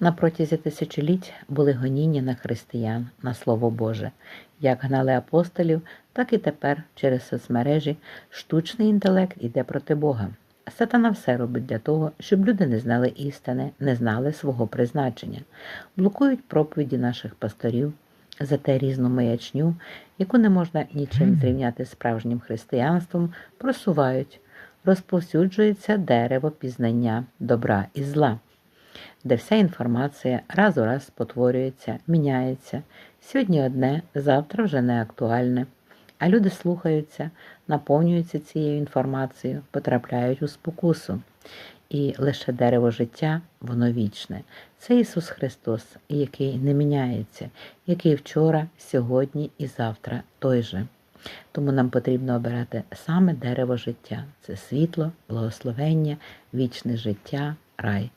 На протязі тисячоліть були гоніння на християн на Слово Боже, як гнали апостолів, так і тепер через соцмережі штучний інтелект іде проти Бога. Сатана все робить для того, щоб люди не знали істини, не знали свого призначення, блокують проповіді наших пасторів, за те різну маячню, яку не можна нічим зрівняти з справжнім християнством, просувають, розповсюджується дерево пізнання добра і зла, де вся інформація раз у раз спотворюється, міняється. Сьогодні одне, завтра вже не актуальне. А люди слухаються, наповнюються цією інформацією, потрапляють у спокусу. І лише дерево життя, воно вічне. Це Ісус Христос, який не міняється, який вчора, сьогодні і завтра той же. Тому нам потрібно обирати саме дерево життя це світло, благословення, вічне життя, рай.